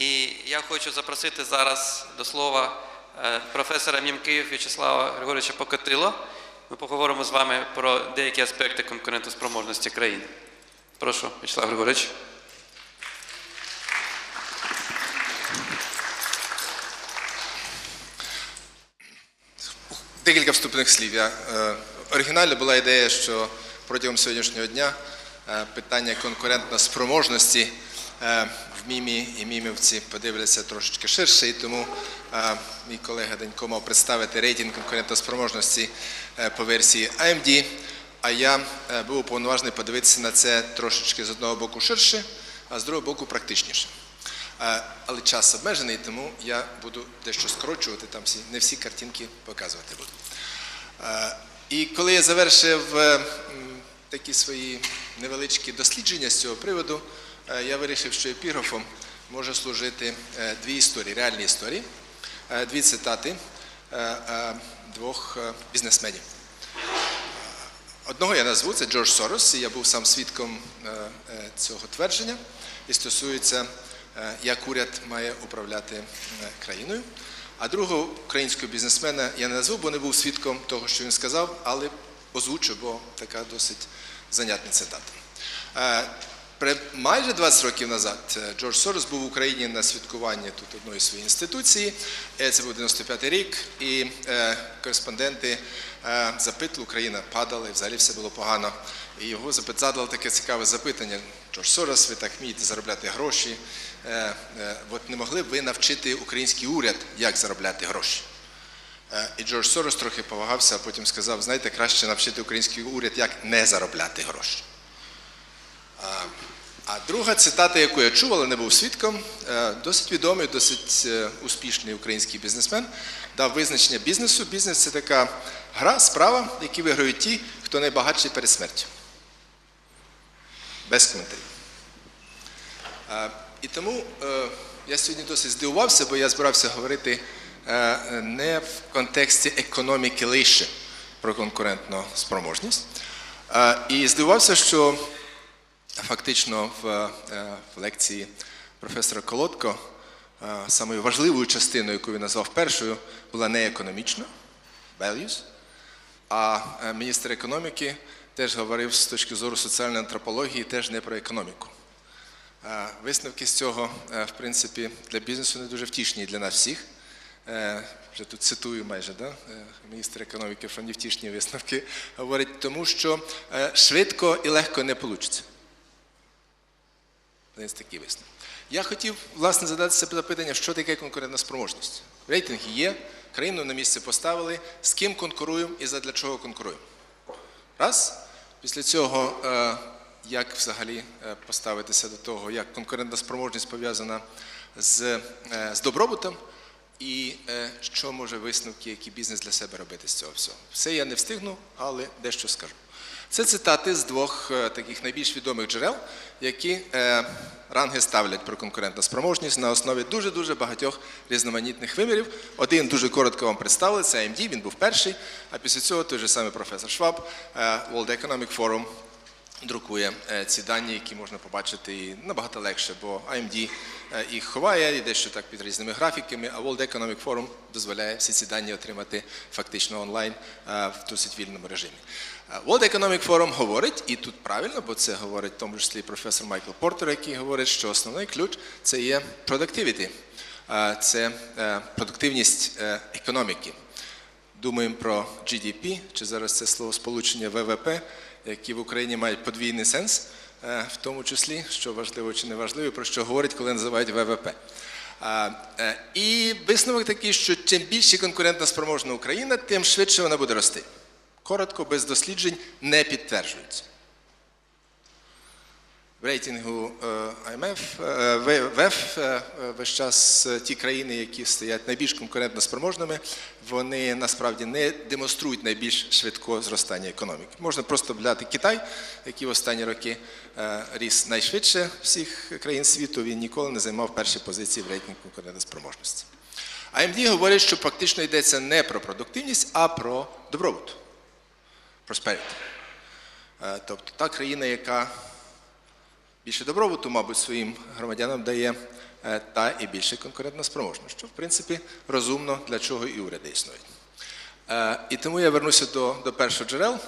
І я хочу запросити зараз до слова е, професора Мімкиїв В'ячеслава Григоровича Покатило. Ми поговоримо з вами про деякі аспекти конкурентоспроможності країни. Прошу, В'ячеслав Григорович. Декілька вступних слів. Я, е, оригінально була ідея, що протягом сьогоднішнього дня е, питання конкурентно-спроможності е, в мімі і мімівці подивляться трошечки ширше, і тому мій колега Денько мав представити рейтинг конкурентоспроможності е, по версії AMD, а я е, був уповноважений подивитися на це трошечки з одного боку ширше, а з другого боку практичніше. Е, Але час обмежений, тому я буду дещо скорочувати, там всі, не всі картинки показувати буду. І коли я завершив такі свої невеличкі дослідження з цього приводу, я вирішив, що епіграфом може служити е, дві історії, реальні історії, е, дві цитати е, е, двох е, бізнесменів. Одного я назву, це Джордж Сорос, і я був сам свідком е, е, цього твердження і стосується, е, як уряд має управляти е, країною. А другого українського бізнесмена я не назву, бо не був свідком того, що він сказав, але озвучу, бо така досить занятна цитата. Майже 20 років назад е, Джордж Сорос був в Україні на святкуванні тут одної своєї інституції. Е, Це був 95-й рік, і е, кореспонденти запитували, Україна падала, і взагалі все було погано. І його задали таке цікаве запитання. Джордж Сорос, ви так вмієте заробляти гроші. От не могли б ви навчити український уряд, як заробляти гроші? І Джордж Сорос трохи повагався, а потім сказав: знаєте, краще навчити український уряд, як не заробляти гроші. Друга цитата, яку я чув, але не був свідком, е, досить відомий, досить е, успішний український бізнесмен, дав визначення бізнесу. Бізнес це така гра, справа, які виграють ті, хто найбагатший перед смертю. Без коментарів. Е, І тому я сьогодні досить здивувався, бо я збирався говорити не в контексті економіки лише про конкурентну спроможність. І здивувався, що фактично в, е, в лекції професора Колодко е, самою важливою частиною, яку він назвав першою, була не економічна values, а е, міністр економіки теж говорив з точки зору соціальної антропології теж не про економіку. Висновки з цього, в принципі, для бізнесу не дуже втішні для нас всіх. Вже тут цитую майже, да? міністр економіки про невтішні висновки говорить, тому що швидко і легко не вийде. Один з таких висновків. Я хотів, власне, задатися запитання, що таке конкурентна спроможність. Рейтинги є, країну на місце поставили, з ким конкуруємо і задля чого конкуруємо. Раз. Після цього, е, як взагалі е, поставитися до того, як конкурентна спроможність пов'язана з, е, з добробутом, і що може висновки, які бізнес для себе робити з цього всього. Все я не встигну, але дещо скажу. Це цитати з двох таких найбільш відомих джерел, які е, ранги ставлять про конкурентну спроможність на основі дуже-дуже багатьох різноманітних вимірів. Один дуже коротко вам представили, це AMD, він був перший, а після цього той же самий професор Шваб, е, World Economic Forum друкує е, ці дані, які можна побачити і набагато легше, бо AMD е, їх ховає і дещо так під різними графіками, а World Economic Forum дозволяє всі ці дані отримати фактично онлайн е, в досить вільному режимі. World Economic Forum говорить, і тут правильно, бо це говорить в тому числі професор Майкл Портер, який говорить, що основний ключ це є productivity, це продуктивність економіки думаємо про GDP, чи зараз це слово сполучення ВВП, які в Україні мають подвійний сенс, е, в тому числі, що важливо чи не важливо, про що говорять, коли називають ВВП. Е, І висновок такий, що чим більше конкурентна спроможна Україна, тим швидше вона буде рости. Коротко, без досліджень не підтверджується. В рейтингу е, IMF, е, В- ВЕФ е, е, весь час е, ті країни, які стоять найбільш конкурентно спроможними, вони насправді не демонструють найбільш швидкого зростання економіки. Можна просто взяти Китай, який в останні роки е, ріс найшвидше всіх країн світу. Він ніколи не займав перші позиції в рейтингу конкурентоспроможності. AMD говорить, що практично йдеться не про продуктивність, а про добробут. Prosperity. Е, Тобто та країна, яка більше добробуту, мабуть, своїм громадянам дає е, та і більше конкурентноспроможна, що в принципі розумно для чого і уряди існують. Е, І тому я вернуся до, до першого джерел.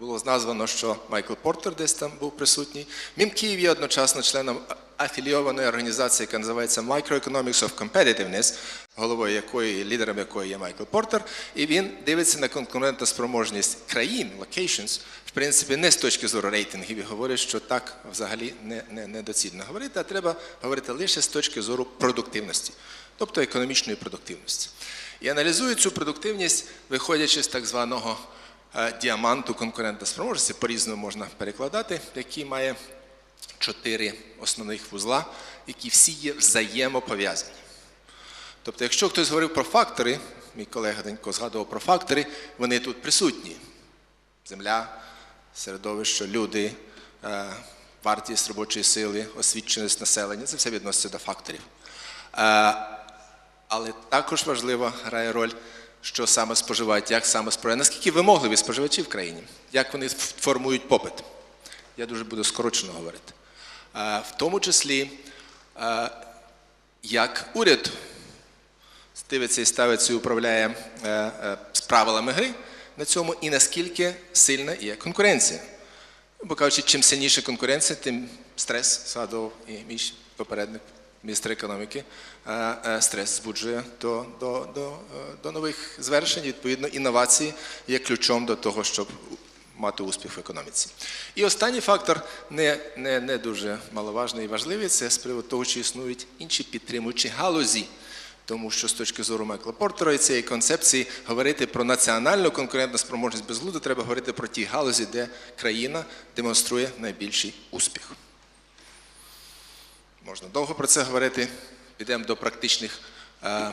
Було названо, що Майкл Портер десь там був присутній. Мім Київ є одночасно членом афілійованої організації, яка називається Microeconomics of Competitiveness, головою якої, лідером якої є Майкл Портер. І він дивиться на конкурентоспроможність країн, locations, в принципі, не з точки зору рейтингів і говорить, що так взагалі не, не, недоцільно говорити, а треба говорити лише з точки зору продуктивності, тобто економічної продуктивності. І аналізує цю продуктивність, виходячи з так званого е, діаманту конкурентоспроможності, по-різному можна перекладати, який має чотири основних вузла, які всі є взаємопов'язані. Тобто, якщо хтось говорив про фактори, мій колега Денько згадував про фактори, вони тут присутні. Земля, середовище, люди, е, вартість робочої сили, освіченість населення це все відноситься до факторів. Е, Але також важлива грає роль, що саме споживають, як саме споживають, наскільки вимогливі споживачі в країні, як вони формують попит. Я дуже буду скорочено говорити. Е, В тому числі, е, як уряд дивиться і ставиться і управляє е, з правилами гри на цьому, і наскільки сильна є конкуренція. Бо кажучи, чим сильніша конкуренція, тим стрес, згадував і мій попередник, міністр економіки, стрес збуджує до, до, до, до нових звершень. Відповідно, інновації є ключом до того, щоб мати успіх в економіці. І останній фактор не, не, не дуже маловажний і важливий це з приводу того, чи існують інші підтримуючі галузі. Тому що з точки зору Майкла Портера і цієї концепції говорити про національну конкурентну спроможність безглуду треба говорити про ті галузі, де країна демонструє найбільший успіх. Можна довго про це говорити. Підемо до практичних е,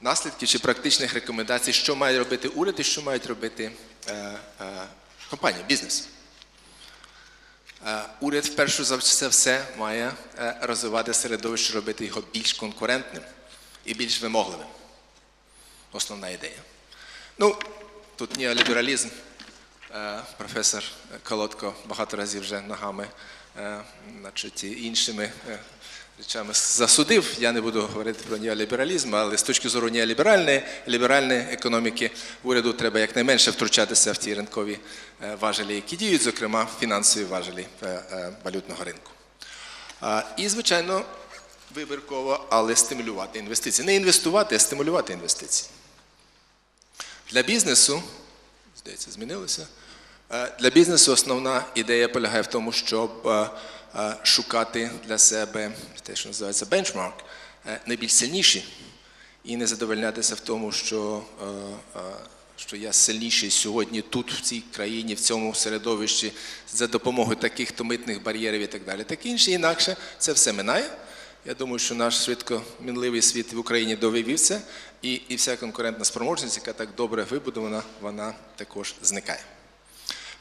наслідків чи практичних рекомендацій, що має робити уряд і що мають робити е, е, компанії, бізнес. Е, Уряд вперше за все все має е, розвивати середовище, робити його більш конкурентним і більш вимогливим. Основна ідея. Ну, тут неолібералізм. Е, Професор Колодко багато разів вже ногами, е, значить, іншими речами засудив. Я не буду говорити про неолібералізм, але з точки зору неоліберальної ліберальної економіки уряду треба якнайменше втручатися в ті ринкові е, важелі, які діють, зокрема фінансові важелі е, е, валютного ринку. І, звичайно, вибірково, але стимулювати інвестиції. Не інвестувати, а стимулювати інвестиції. Для бізнесу, здається, змінилося. Для бізнесу основна ідея полягає в тому, щоб шукати для себе те, що називається бенчмарк, е, найбільш сильніші, і не задовольнятися в тому, що, е, е, що я сильніший сьогодні тут, в цій країні, в цьому середовищі, за допомогою таких то митних бар'єрів і так далі. Так інше, інакше це все минає. Я думаю, що наш швидко мінливий світ в Україні довів це, і, і вся конкурентна спроможність, яка так добре вибудована, вона також зникає.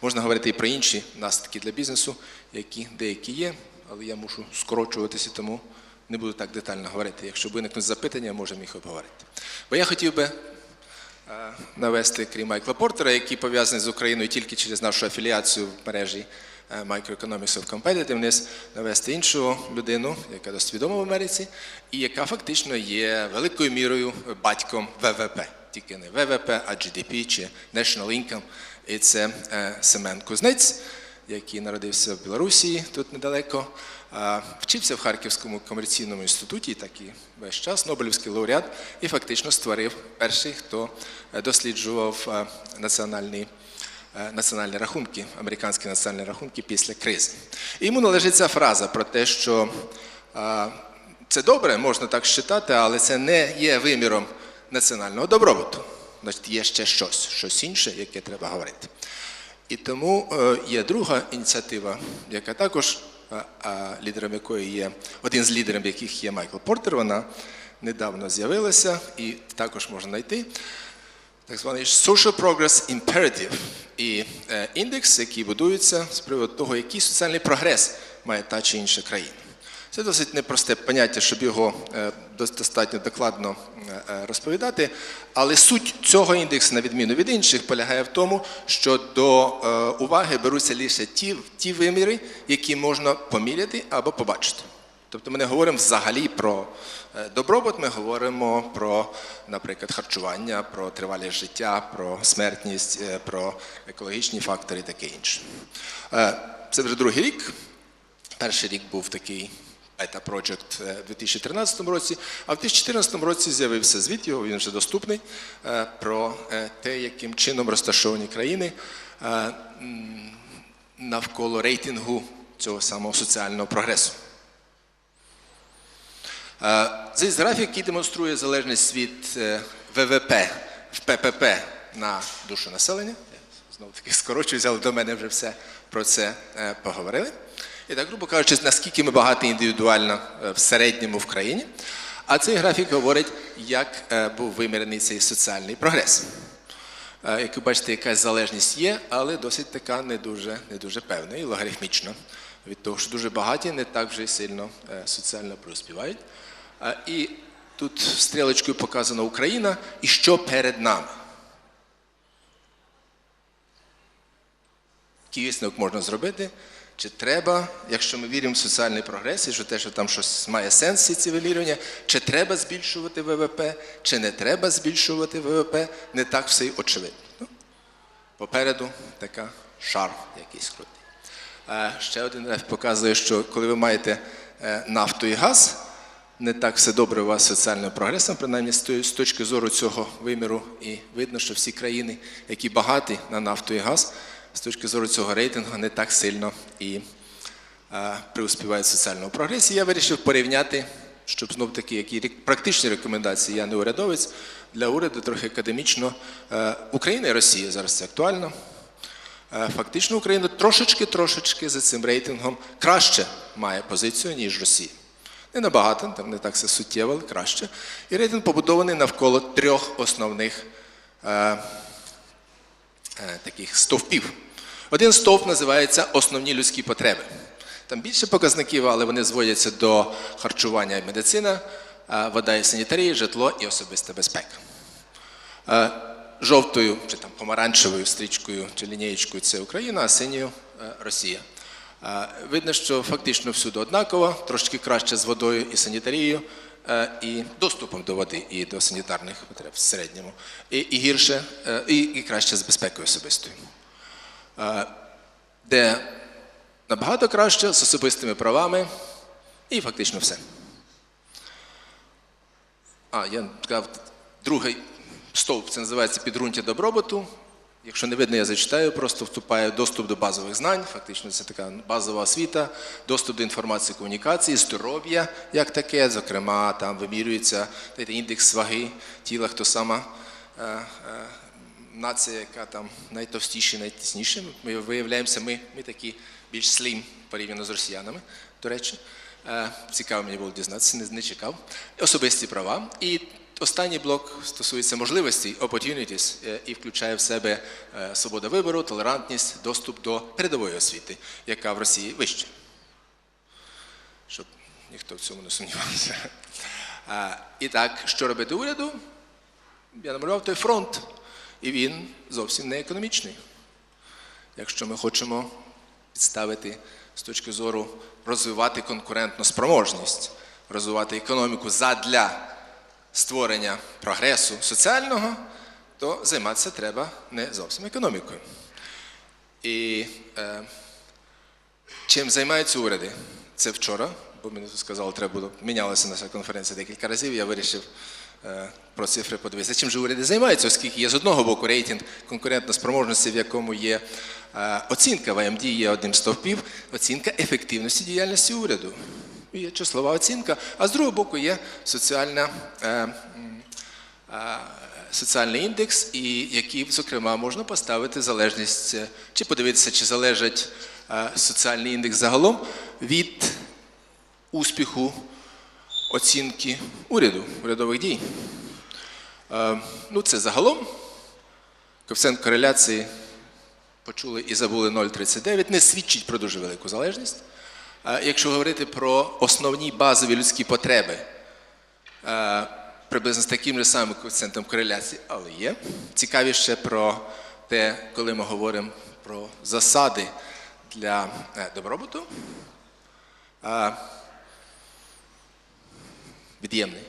Можна говорити і про інші наслідки для бізнесу, які деякі є, але я мушу скорочуватися, тому не буду так детально говорити. Якщо виникнуть запитання, можемо їх обговорити. Бо я хотів би е, навести, крім Майкла Портера, який пов'язаний з Україною тільки через нашу афіліацію в мережі е, Microeconomics of Competitiveness, навести іншу людину, яка досить відома в Америці, і яка фактично є великою мірою батьком ВВП. Тільки не ВВП, а GDP чи National Income. І це е, Семен Кузнець, який народився в Білорусі тут недалеко, вчився в Харківському комерційному інституті, так і весь час, Нобелівський лауреат, і фактично створив перший, хто е, досліджував е, національні, національні рахунки, американські національні рахунки після кризи. І йому належить ця фраза про те, що це добре, можна так считати, але це не є виміром національного добробуту. Значить, є ще щось, щось інше, яке треба говорити. І тому е, є друга ініціатива, яка також е, лідером якої є один з лідерів, яких є Майкл Портер. Вона недавно з'явилася і також можна знайти. Так званий Social Progress Imperative і е, індекс, який будується з приводу того, який соціальний прогрес має та чи інша країна. Це досить непросте поняття, щоб його е, достатньо докладно е, е, розповідати. Але суть цього індексу, на відміну від інших, полягає в тому, що до уваги беруться лише ті, ті виміри, які можна поміряти або побачити. Тобто ми не говоримо взагалі про добробут, ми говоримо про, наприклад, харчування, про тривалість життя, про смертність, про екологічні фактори і таке інше. Це вже другий рік. Перший рік був такий бета проджект у 2013 році, а в 2014 році з'явився звіт, його він вже доступний, е, про е, те, яким чином розташовані країни е, навколо рейтингу цього самого соціального прогресу. Е, Цей графік, який демонструє залежність від е, ВВП в ППП на душу населення. Знову таки скорочую, взяли до мене вже все про це е, поговорили. І так, грубо кажучи, наскільки ми багаті індивідуально е, в середньому в країні. А цей графік говорить, як е, був вимірений цей соціальний прогрес. Е, Як ви бачите, якась залежність є, але досить така не дуже, не дуже певна і логарифмічна. Від того, що дуже багаті не так вже сильно соціально преуспівають. І тут стрілочкою показана Україна і що перед нами. Який висновок можна зробити? Чи треба, якщо ми віримо в соціальний прогрес, і що те, що там щось має сенс, ці вимірювання, чи треба збільшувати ВВП, чи не треба збільшувати ВВП, не так все й очевидно. Ну, Попереду така шар якийсь крутий. Е, Ще один графік показує, що коли ви маєте е, нафту і газ, не так все добре у вас соціальним прогресом, принаймні з точки зору цього виміру, і видно, що всі країни, які багаті на нафту і газ, з точки зору цього рейтингу не так сильно і е, преуспівають соціальному прогресі. Я вирішив порівняти, щоб знов таки, які практичні рекомендації, я не урядовець, для уряду трохи академічно. Е, Україна і Росія зараз це актуально. Е, Фактично Україна трошечки-трошечки за цим рейтингом краще має позицію, ніж Росія. Не набагато, там не так все суттєво, але краще. І рейтинг побудований навколо трьох основних е, е, таких стовпів. Один стовп називається Основні людські потреби. Там більше показників, але вони зводяться до харчування і медицина, е, вода і санітарія, житло і особиста безпека. Е, Жовтою чи там помаранчевою стрічкою чи лінієчкою це Україна, а синьою е, Росія. Видно, що фактично всюди однаково, трошки краще з водою і санітарією, і доступом до води і до санітарних потреб в середньому, і, і гірше, і, і краще з безпекою особистою. Де набагато краще з особистими правами і фактично все. А, я сказав, другий стовп, це називається підґрунтя добробуту. Якщо не видно, я зачитаю, просто вступає доступ до базових знань, фактично це така базова освіта, доступ до інформації комунікації, здоров'я як таке, зокрема, там вимірюється індекс ваги тіла, хто сама е, е, нація, яка там найтовстіша, найтісніша. Ми виявляємося, ми, ми такі більш слім порівняно з росіянами, до речі. Е, Цікаво мені було дізнатися, не, не чекав. Особисті права. І останній блок стосується можливостей, opportunities, е, і включає в себе е, свобода вибору, толерантність, доступ до передової освіти, яка в Росії вища. Щоб ніхто в цьому не сумнівався. І так, що робити уряду? Я намалював той фронт, і він зовсім не економічний. Якщо ми хочемо підставити з точки зору розвивати конкурентну спроможність, розвивати економіку задля створення прогресу соціального, то займатися треба не зовсім економікою. І е, чим займаються уряди? Це вчора, бо мені сказали, треба було мінялася наша конференція декілька разів. Я вирішив про цифри подивитися. Чим же уряди займаються, оскільки є з одного боку рейтинг конкурентно-спроможності, в якому є е, оцінка в АМД, є одним з стовпів, оцінка ефективності діяльності уряду. Є числова оцінка, а з другого боку є соціальна. Е, е, Соціальний індекс, і який, зокрема, можна поставити залежність, е, чи подивитися, чи залежить е, соціальний індекс загалом від успіху оцінки уряду, урядових дій. Е, Ну, це загалом. Коефіцієнт кореляції почули і забули 0,39, не свідчить про дуже велику залежність. Е, Якщо говорити про основні базові людські потреби, е, приблизно з таким же самим коефіцієнтом кореляції, але є. Цікавіше про те, коли ми говоримо про засади для добробуту. Від'ємний.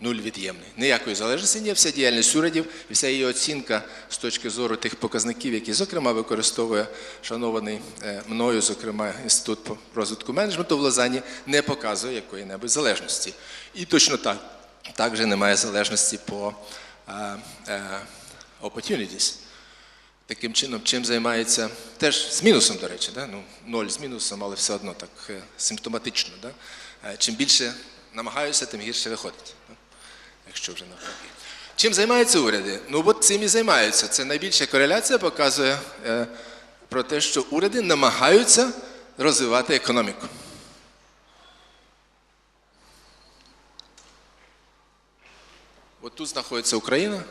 Нуль від'ємний. Ніякої залежності ні, вся діяльність урядів і вся її оцінка з точки зору тих показників, які, зокрема, використовує шанований е, мною, зокрема, Інститут по розвитку менеджменту в Лозанні, не показує якої-небудь залежності. І точно так, також немає залежності по е, е, opportunities. Таким чином, чим займається теж з мінусом, до речі, да? ну, ноль з мінусом, але все одно так симптоматично. Да? Чим більше намагаюся, тим гірше виходить. Якщо вже навпаки. Чим займаються уряди? Ну от цим і займаються. Це найбільша кореляція показує е, про те, що уряди намагаються розвивати економіку. От тут знаходиться Україна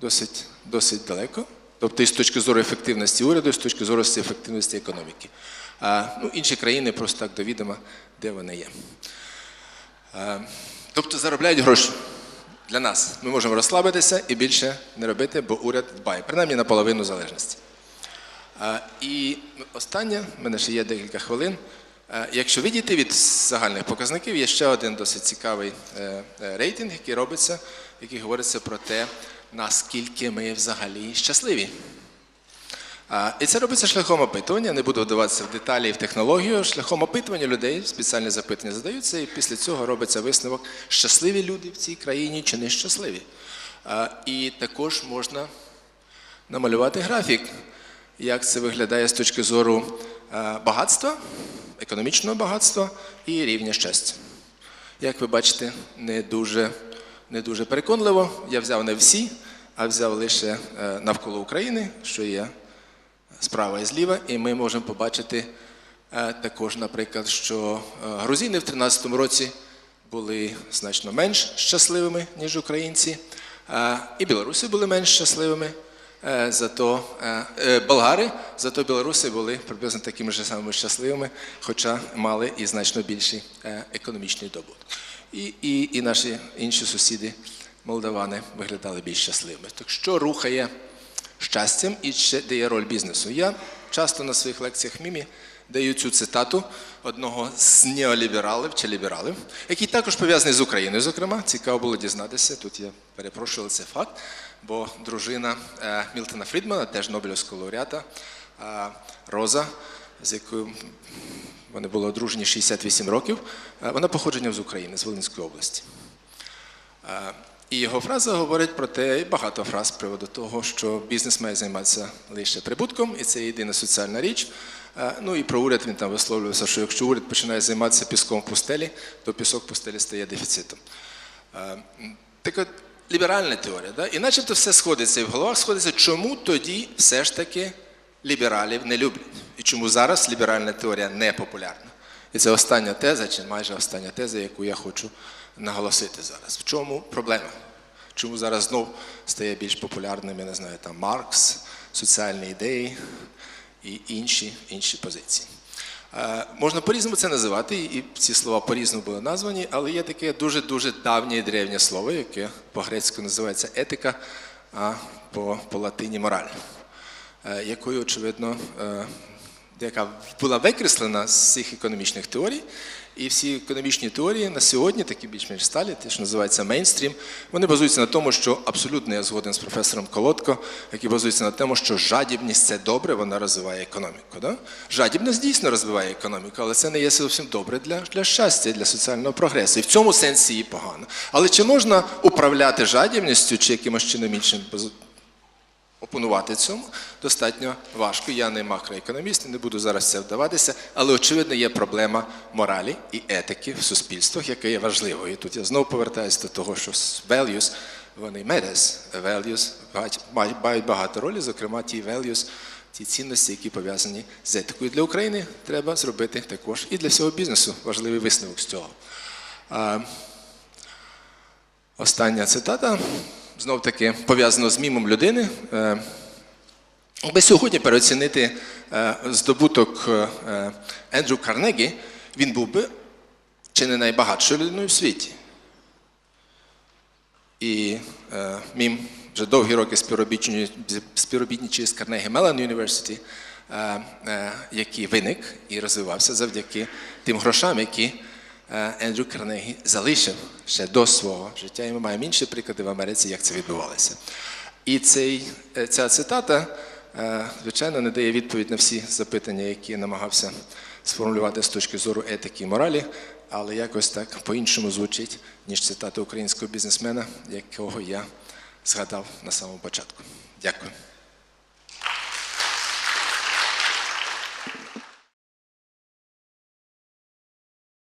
досить, досить далеко. Тобто і з точки зору ефективності уряду, і з точки зору ефективності економіки. А, ну, інші країни просто так до відома, де вони є. Тобто заробляють гроші для нас. Ми можемо розслабитися і більше не робити, бо уряд дбає, принаймні на половину залежності. І останнє, в мене ще є декілька хвилин. Е, Якщо відійти від загальних показників, є ще один досить цікавий е, е, рейтинг, який робиться, який говориться про те, наскільки ми взагалі щасливі. І це робиться шляхом опитування. Не буду вдаватися в деталі і в технологію. Шляхом опитування людей спеціальні запитання задаються, і після цього робиться висновок, щасливі люди в цій країні чи нещасливі. А, І також можна намалювати графік, як це виглядає з точки зору багатства, економічного багатства і рівня щастя. Як ви бачите, не дуже, не дуже переконливо. Я взяв не всі, а взяв лише е, навколо України, що є справа і зліва, і ми можемо побачити е, також, наприклад, що е, грузини в 2013 році були значно менш щасливими, ніж українці, е, і білоруси були менш щасливими. Зато болгари, зато білоруси були приблизно такими ж самими щасливими, хоча мали і значно більший економічний добуток. І, і, і наші інші сусіди, молдавани, виглядали більш щасливими. Так що рухає щастям і ще де є роль бізнесу. Я часто на своїх лекціях мімі даю цю цитату одного з неолібералів чи лібералів, який також пов'язаний з Україною. Зокрема, цікаво було дізнатися. Тут я перепрошую, але це факт. Бо дружина е, Мілтона Фрідмана, теж Нобелівського лауреата, е, Роза, з якою вони були одружені 68 років, е, вона походження з України, з Волинської області. І його фраза говорить про те, і багато фраз з приводу того, що бізнес має займатися лише прибутком, і це єдина соціальна річ. Е, Ну і про уряд він там висловлювався, що якщо уряд починає займатися піском в пустелі, то пісок в пустелі стає дефіцитом. Е, Так от, ліберальна теорія, да? і начебто все сходиться і в головах сходиться, чому тоді все ж таки лібералів не люблять? І чому зараз ліберальна теорія не популярна? І це остання теза, чи майже остання теза, яку я хочу наголосити зараз. В чому проблема? Чому зараз знов стає більш популярним, я не знаю, там Маркс, соціальні ідеї і інші, інші позиції. Е, Можна по-різному це називати, і ці слова по-різному були названі, але є таке дуже-дуже давнє і древнє слово, яке по-грецьку називається етика, а по, по латині мораль, е, якою, очевидно, е, яка була викреслена з всіх економічних теорій. І всі економічні теорії на сьогодні, такі більш-менш сталі, те, що називається мейнстрім, вони базуються на тому, що абсолютно я згоден з професором Колодко, який базується на тому, що жадібність це добре, вона розвиває економіку. Да? Жадібність дійсно розвиває економіку, але це не є зовсім добре для, для щастя, для соціального прогресу. І в цьому сенсі її погано. Але чи можна управляти жадібністю чи якимось чином іншим Опонувати цьому достатньо важко. Я не макроекономіст, не буду зараз це вдаватися, але очевидно є проблема моралі і етики в суспільствах, яка є важливою. Тут я знову повертаюся до того, що values, вони matters, values мають- багато ролі, зокрема ті values, ті цінності, які пов'язані з етикою. Для України треба зробити також і для всього бізнесу важливий висновок з цього. Остання цитата, знов таки пов'язана з мімом людини. Е, Якби сьогодні переоцінити е, здобуток е, Ендрю Карнегі, він був би чи не найбагатшою людиною в світі. І мім вже довгі роки співробітничає з University, е, е, який виник і розвивався завдяки тим грошам, які Ендрю Карнегі залишив ще до свого життя, і ми маємо інші приклади в Америці, як це відбувалося. І цей, е, ця цитата, е, звичайно, не дає відповідь на всі запитання, які я намагався сформулювати з точки зору етики і моралі, але якось так по-іншому звучить, ніж цитата українського бізнесмена, якого я згадав на самому початку. Дякую.